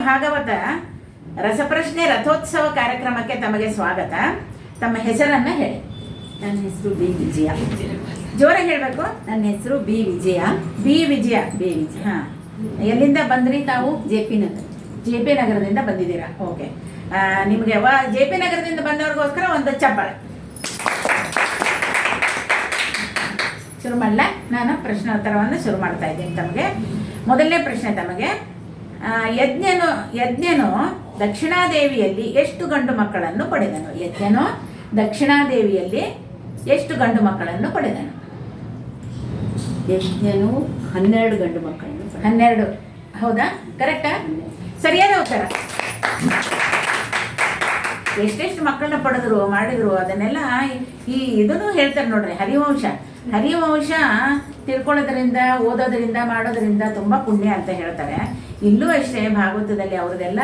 ಭಾಗವತ ರಸಪ್ರಶ್ನೆ ರಥೋತ್ಸವ ಕಾರ್ಯಕ್ರಮಕ್ಕೆ ತಮಗೆ ಸ್ವಾಗತ. ತಮ್ಮ ಹೆಸರನ್ನ ಹೇಳಿ. ನನ್ನ ಹೆಸರು ಬಿ ವಿಜಯ. ಜೋರಾಗಿ ಹೇಳಬೇಕು. ನನ್ನ ಹೆಸರು B Vijaya. B Vijaya B Vijaya. ಹಾ. ಎಲ್ಲಿಂದ ಬಂದ್ರಿ ತಾವು? J P Nagar. J P ನಗರದಿಂದ ಬಂದಿದ್ದೀರಾ? ಓಕೆ. ನಿಮಗೆ ವ, ಜೆ ಪಿ ನಗರದಿಂದ ಬಂದವ್ರಿಗೋಸ್ಕರ ಒಂದು ಚಪ್ಪಾಳೆ. ಶುರು ಮಾಡಲ? ನಾನು ಪ್ರಶ್ನೋತ್ತರವನ್ನು ಶುರು ಮಾಡ್ತಾ ಇದ್ದೀನಿ ತಮಗೆ. ಮೊದಲನೇ ಪ್ರಶ್ನೆ ತಮಗೆ. ಯಜ್ಞನು ಯಜ್ಞನು ದಕ್ಷಿಣಾದೇವಿಯಲ್ಲಿ ಎಷ್ಟು ಗಂಡು ಮಕ್ಕಳನ್ನು ಪಡೆದನು? ಯಜ್ಞನು ದಕ್ಷಿಣಾದೇವಿಯಲ್ಲಿ ಎಷ್ಟು ಗಂಡು ಮಕ್ಕಳನ್ನು ಪಡೆದನು? ಯಜ್ಞನು ಹನ್ನೆರಡು ಗಂಡು ಮಕ್ಕಳನ್ನು ಹನ್ನೆರಡು. ಹೌದಾ? ಕರೆಕ್ಟಾ? ಸರಿಯಾದ ಉತ್ತರ. ಎಷ್ಟೆಷ್ಟು ಮಕ್ಕಳನ್ನ ಪಡೆದ್ರು ಮಾಡಿದ್ರು ಅದನ್ನೆಲ್ಲ ಈ ಇದನ್ನು ಹೇಳ್ತಾರೆ ನೋಡ್ರಿ ಹರಿವಂಶ. ಹರಿವಂಶ ತಿಳ್ಕೊಳ್ಳೋದ್ರಿಂದ, ಓದೋದ್ರಿಂದ, ಮಾಡೋದ್ರಿಂದ ತುಂಬಾ ಪುಣ್ಯ ಅಂತ ಹೇಳ್ತಾರೆ. ಇಲ್ಲೂ ಅಷ್ಟೇ ಭಾಗವತದಲ್ಲಿ ಅವ್ರದ್ದೆಲ್ಲ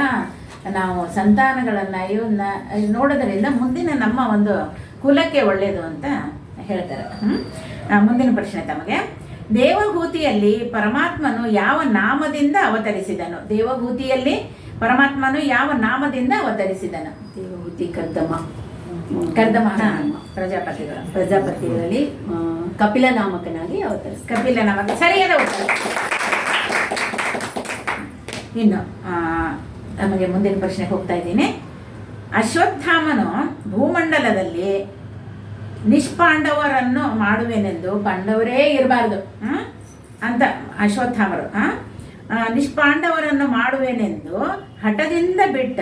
ನಾವು ಸಂತಾನಗಳನ್ನ ಇವನ್ನ ನೋಡೋದ್ರಿಂದ ಮುಂದಿನ ನಮ್ಮ ಒಂದು ಕುಲಕ್ಕೆ ಒಳ್ಳೆಯದು ಅಂತ ಹೇಳ್ತಾರೆ? ಮುಂದಿನ ಪ್ರಶ್ನೆ ತಮಗೆ. ದೇವಭೂತಿಯಲ್ಲಿ ಪರಮಾತ್ಮನು ಯಾವ ನಾಮದಿಂದ ಅವತರಿಸಿದನು? ದೇವಭೂತಿಯಲ್ಲಿ ಪರಮಾತ್ಮನು ಯಾವ ನಾಮದಿಂದ ಅವತರಿಸಿದನು? ದೇವಭೂತಿ ಕರ್ದಮ. ಕರ್ದಮ ಹಾ, ಪ್ರಜಾಪತಿಗಳು. ಪ್ರಜಾಪತಿಗಳಲ್ಲಿ ಕಪಿಲ ನಾಮಕನಾಗಿ ಅವತರಿಸ ಕಪಿಲ ನಾಮಕ ಸರಿಯಾದ ಉತ್ತರ. ಇನ್ನು ನಮಗೆ ಮುಂದಿನ ಪ್ರಶ್ನೆಗೆ ಹೋಗ್ತಾ ಇದ್ದೀನಿ. ಅಶ್ವತ್ಥಾಮನು ಭೂಮಂಡಲದಲ್ಲಿ ನಿಷ್ಪಾಂಡವರನ್ನು ಮಾಡುವೆನೆಂದು ಪಾಂಡವರೇ ಇರಬಾರ್ದು ಅಂತ ಅಶ್ವತ್ಥಾಮರು ನಿಷ್ಪಾಂಡವರನ್ನು ಮಾಡುವೆನೆಂದು ಹಠದಿಂದ ಬಿಟ್ಟ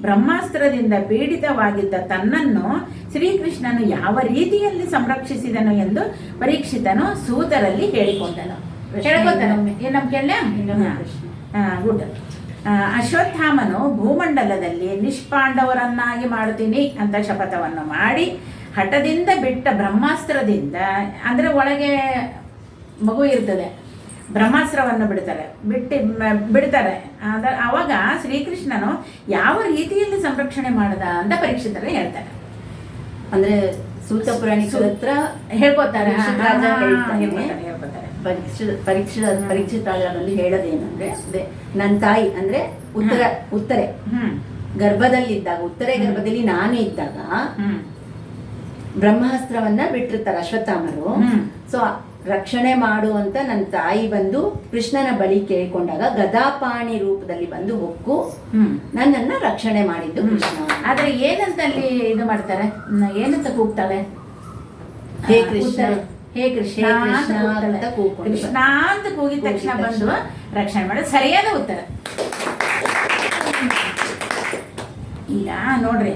ಬ್ರಹ್ಮಾಸ್ತ್ರದಿಂದ ಪೀಡಿತವಾಗಿದ್ದ ತನ್ನನ್ನು ಶ್ರೀಕೃಷ್ಣನು ಯಾವ ರೀತಿಯಲ್ಲಿ ಸಂರಕ್ಷಿಸಿದನು ಎಂದು ಪರೀಕ್ಷಿತನು ಸೂತರಲ್ಲಿ ಹೇಳಿಕೊಂಡನು. ಗುಡ್. ಅಶ್ವತ್ಥಾಮನು ಭೂಮಂಡಲದಲ್ಲಿ ನಿಷ್ಪಾಂಡವರನ್ನಾಗಿ ಮಾಡುತ್ತೀನಿ ಅಂತ ಶಪಥವನ್ನು ಮಾಡಿ ಹಠದಿಂದ ಬಿಟ್ಟ ಬ್ರಹ್ಮಾಸ್ತ್ರದಿಂದ ಅಂದ್ರೆ ಒಳಗೆ ಮಗು ಇರ್ತದೆ. ಬ್ರಹ್ಮಾಸ್ತ್ರವನ್ನು ಬಿಡ್ತಾರೆ. ಬಿಟ್ಟು ಬಿಡ್ತಾರೆ. ಅದ ಅವಾಗ ಶ್ರೀಕೃಷ್ಣನು ಯಾವ ರೀತಿಯಲ್ಲಿ ಸಂರಕ್ಷಣೆ ಮಾಡದ ಅಂತ ಪರೀಕ್ಷಿತರೇ ಹೇಳ್ತಾರೆ. ಅಂದ್ರೆ ಸೂತ ಪುರಾಣಿಕರ ಹತ್ರ ಹೇಳ್ಕೊತಾರೆ. ಪರೀಕ್ಷಿತ ರಾಜ ಹಾ, ಹೇಳ್ತಾನೆ. ಹೇಳ್ಕೊತಾರೆ, ಹೇಳ್ಕೊತಾರೆ. ಪರೀಕ್ಷಿತ ಪರೀಕ್ಷಿತ ಪರೀಕ್ಷಿತ ಹೇಳೋದೇನಂದ್ರೆ ಅದೇ ನನ್ನ ತಾಯಿ ಅಂದ್ರೆ ಉತ್ತರ ಉತ್ತರೆ. ಗರ್ಭದಲ್ಲಿ ಗರ್ಭದಲ್ಲಿದ್ದಾಗ ಉತ್ತರೆ ಗರ್ಭದಲ್ಲಿ ನಾನು ಇದ್ದಾಗ ಹ್ಮ್. ಬ್ರಹ್ಮಾಸ್ತ್ರವನ್ನ ಬಿಟ್ಟಿರ್ತಾರೆ ಅಶ್ವತ್ಥಾಮರು. ಸೊ ರಕ್ಷಣೆ ಮಾಡು ಅಂತ ನನ್ನ ತಾಯಿ ಬಂದು ಕೃಷ್ಣನ ಬಳಿ ಕೇಳ್ಕೊಂಡಾಗ ಗದಾಪಾಣಿ ರೂಪದಲ್ಲಿ ಬಂದು ಹೊಕ್ಕು ಹ್ಮ್. ನನ್ನನ್ನ ರಕ್ಷಣೆ ಮಾಡಿದ್ದು ಕೃಷ್ಣ ಆದ್ರೆ ಏನಂತ ಅಲ್ಲಿ ಇದು ಮಾಡ್ತಾರೆ? ಏನಂತ ಕೂಗ್ತಾಳೆ? ಹೇ ಕೃಷ್ಣ. ಹೇ ಕೃಷ್ಣ ಅಂತ ಕೃಷ್ಣ ಅಂತ ಕೂಗ್ಕೊಂಡು ಕೃಷ್ಣ ಅಂತ ಕೂಗಿದ ತಕ್ಷಣ ಬಂದು ರಕ್ಷಣೆ ಮಾಡೋದು ಸರಿಯಾದ ಉತ್ತರ. ಇಲ್ಲ ನೋಡ್ರಿ.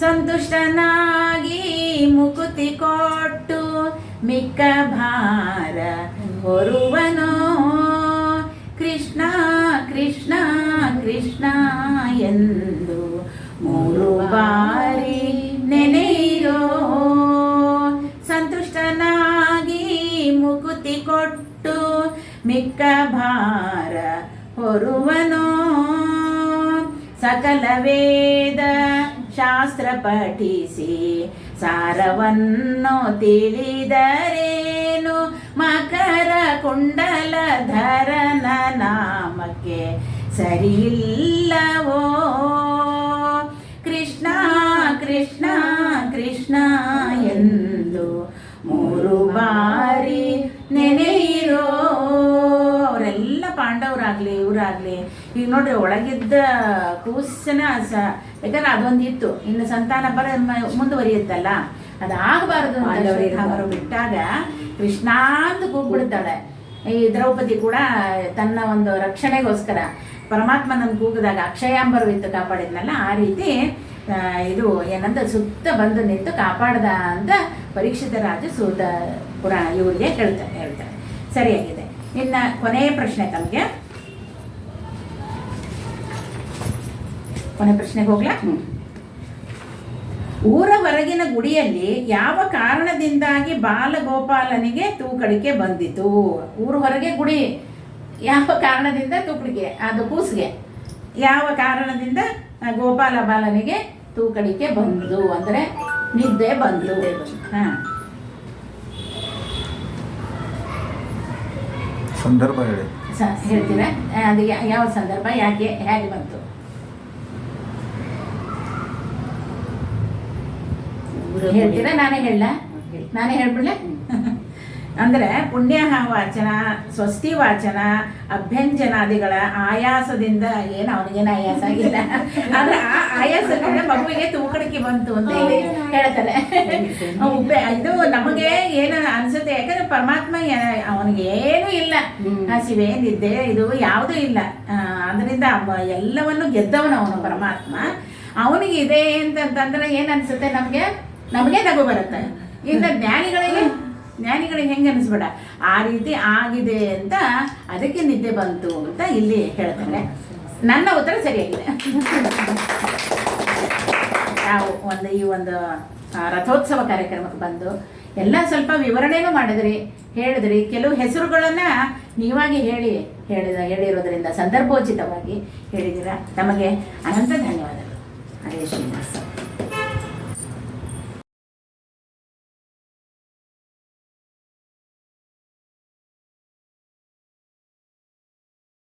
ಸಂತುಷ್ಟನಾಗಿ ಮುಕುತಿ ಕೊಟ್ಟು ಮಿಕ್ಕ ಭಾರ ಹೊರುವನೋ ಕೃಷ್ಣ ಕೃಷ್ಣ ಕೃಷ್ಣ ಎಂದು ಮೂರು ಬಾರಿ ನೆನೆಯಿರೋ. ಸಂತುಷ್ಟನಾಗಿ ಮುಕುತಿ ಕೊಟ್ಟು ಮಿಕ್ಕ ಭಾರ ಹೊರುವನೋ ಸಕಲ ವೇದ ಶಾಸ್ತ್ರ ಪಠಿಸಿ ಸಾರವನ್ನು ತಿಳಿದರೇನು? ಮಕರ ಕುಂಡಲ ಧರನ ನಾಮಕ್ಕೆ ಸರಿಯಿಲ್ಲವೋ? ಕೃಷ್ಣ ಕೃಷ್ಣ ಕೃಷ್ಣ ಎಂದು ಮೂರು ಬಾರಿ ನೆನೆಯಿರೋ ಅವರೆಲ್ಲ ಪಾಂಡವರಾಗ್ಲಿ, ಇವರಾಗ್ಲಿ ಈಗ ನೋಡ್ರಿ ಒಳಗಿದ್ದ ಕೂಸನ ಸ ಯಾಕಂದ್ರೆ ಅದೊಂದಿತ್ತು ಇನ್ನು ಸಂತಾನ ಬರ ಮುಂದುವರಿಯುತ್ತಲ್ಲ. ಅದಾಗಬಾರದು ಅವರು ಬಿಟ್ಟಾಗ ಕೃಷ್ಣಾಂತ ಕೂಗ್ಬಿಡ್ತಾಳೆ. ಈ ದ್ರೌಪದಿ ಕೂಡ ತನ್ನ ಒಂದು ರಕ್ಷಣೆಗೋಸ್ಕರ ಪರಮಾತ್ಮನನ್ನು ಕೂಗಿದಾಗ ಅಕ್ಷಯಾಂಬರವಿತ್ತು ಕಾಪಾಡಿದ್ನಲ್ಲ ಆ ರೀತಿ ಇದು ಏನಂತ ಸುತ್ತ ಬಂದು ನಿಂತು ಕಾಪಾಡ್ದ ಅಂತ ಪರೀಕ್ಷಿತ ರಾಜ ಸೂತ ಪುರಾಣ ಇವರಿಗೆ ಹೇಳ್ತಾರೆ ಹೇಳ್ತಾರೆ. ಸರಿಯಾಗಿದೆ. ಇನ್ನು ಕೊನೆಯ ಪ್ರಶ್ನೆ ತಮಗೆ. ಕೊನೆ ಪ್ರಶ್ನೆಗೆ ಹೋಗ್ಲಾ. ಊರ ಹೊರಗಿನ ಗುಡಿಯಲ್ಲಿ ಯಾವ ಕಾರಣದಿಂದಾಗಿ ಬಾಲಗೋಪಾಲನಿಗೆ ತೂಕಡಿಕೆ ಬಂದಿತು? ಊರ ಹೊರಗೆ ಗುಡಿ ಯಾವ ಕಾರಣದಿಂದ ತೂಕಡಿಕೆ? ಅದು ಕೂಸಿಗೆ. ಯಾವ ಕಾರಣದಿಂದ ಗೋಪಾಲ ಬಾಲನಿಗೆ ತೂಕಡಿಕೆ ಬಂದು ಅಂದ್ರೆ ನಿದ್ದೆ ಬಂದು. ಹಾ. ಸಂದರ್ಭ ಹೇಳಿ. ಹೇಳ್ತೀರಾ? ಅದು ಯಾ- ಯಾವ ಸಂದರ್ಭ? ಯಾಕೆ ಹೇಗೆ ಬಂತು? ಹೇಳ್ತೀರಾ? ನಾನೇ ಹೇಳ? ನಾನೇ ಹೇಳ್ಬಿಡ್ಲೆ? ಅಂದ್ರೆ ಪುಣ್ಯ ವಾಚನ ಸ್ವಸ್ತಿ ವಾಚನ ಅಭ್ಯಂಜನಾದಿಗಳ ಆಯಾಸದಿಂದ ಏನು ಅವನಿಗೇನು ಆಯಾಸ ಆಗಿಲ್ಲ. ಆದ್ರೆ ಆ ಆಯಾಸದಿಂದ ಮಗುವಿಗೆ ತೂಕಡಿಕೆ ಬಂತು ಅಂತ ಹೇಳಿ ಹೇಳ್ತಾರೆ. ಇದು ನಮಗೆ ಏನು ಅನ್ಸುತ್ತೆ? ಯಾಕಂದ್ರೆ ಪರಮಾತ್ಮ ಅವನಿಗೆ ಏನೂ ಇಲ್ಲ. ಹಸಿವೆ ನಿದ್ದೆ ಇದು ಯಾವುದೂ ಇಲ್ಲ. ಅದರಿಂದ ಎಲ್ಲವನ್ನು ಗೆದ್ದವನು ಅವನು ಪರಮಾತ್ಮ. ಅವನಿಗೆ ಇದೆ ಅಂತಂತಂದ್ರೆ ಏನ್ ಅನ್ಸುತ್ತೆ ನಮ್ಗೆ? ನಮಗೆ ನಗು ಬರುತ್ತೆ. ಇಂಥ ಜ್ಞಾನಿಗಳಿಗೆ ಜ್ಞಾನಿಗಳಿಗೆ ಹೆಂಗೆ ಅನಿಸ್ಬೇಡ? ಆ ರೀತಿ ಆಗಿದೆ ಅಂತ ಅದಕ್ಕೆ ನಿದ್ದೆ ಬಂತು ಅಂತ ಇಲ್ಲಿ ಹೇಳ್ತಾರೆ. ನನ್ನ ಉತ್ತರ ಸರಿಯಾಗಿದೆ. ನಾವು ಒಂದು ಈ ಒಂದು ರಥೋತ್ಸವ ಕಾರ್ಯಕ್ರಮಕ್ಕೆ ಬಂದು ಎಲ್ಲ ಸ್ವಲ್ಪ ವಿವರಣೆನೂ ಮಾಡಿದ್ರಿ, ಹೇಳಿದ್ರಿ. ಕೆಲವು ಹೆಸರುಗಳನ್ನ ನೀವಾಗಿ ಹೇಳಿ, ಹೇಳಿದ, ಹೇಳಿರೋದ್ರಿಂದ ಸಂದರ್ಭೋಚಿತವಾಗಿ ಹೇಳಿದ್ದೀರಾ. ತಮಗೆ ಅನಂತ ಧನ್ಯವಾದಗಳು. ಶ್ರೀನಿವಾಸ.